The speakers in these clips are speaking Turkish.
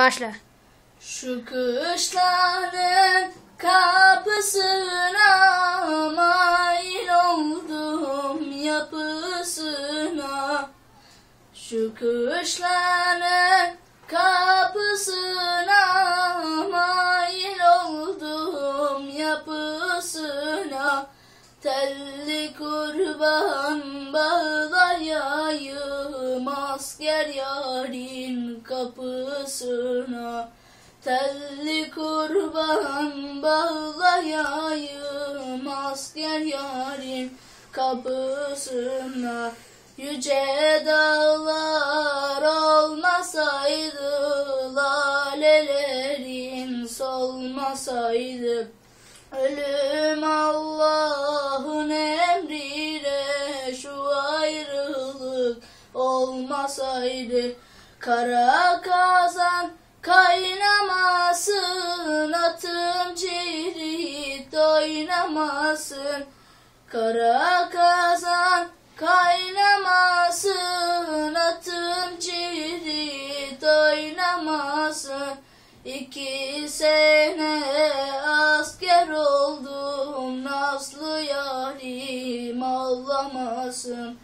Başla. Şu kışlanın kapısına mail oldum yapısına Şu kışlanın kapısına mail oldum yapısına Telli kurban bağlayayım asker yarın kapısına. Telli kurban bağlayayım asker yarın kapısına. Yüce dağlar olmasaydı lalelerin solmasaydı. Ölüm Allah'ın olmasaydı Kara kazan kaynamasın atım cirit oynamasın Kara kazan kaynamasın atım cirit oynamasın İki sene asker oldum Nazlı yarim ağlamasın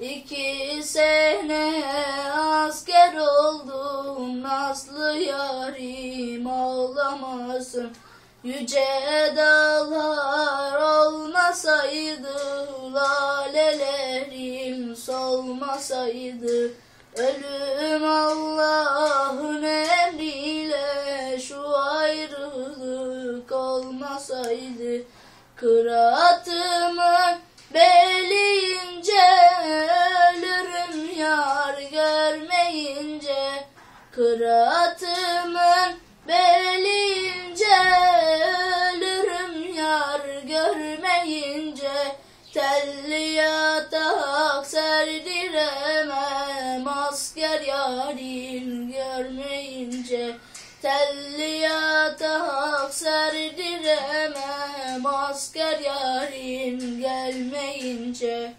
İki sene asker oldum Nazlı yarim ağlamasın. Yüce dağlar olmasaydı Lalelerim solmasaydı. Ölüm Allah'ın emriyle şu ayrılık olmasaydı. Kıraatımın beleyince görmeyince Kıraatımın beleyince ölürüm yar görmeyince Telli yatak serdiremem asker yarin görmeyince Telli yatak serdiremem asker yarin gelmeyince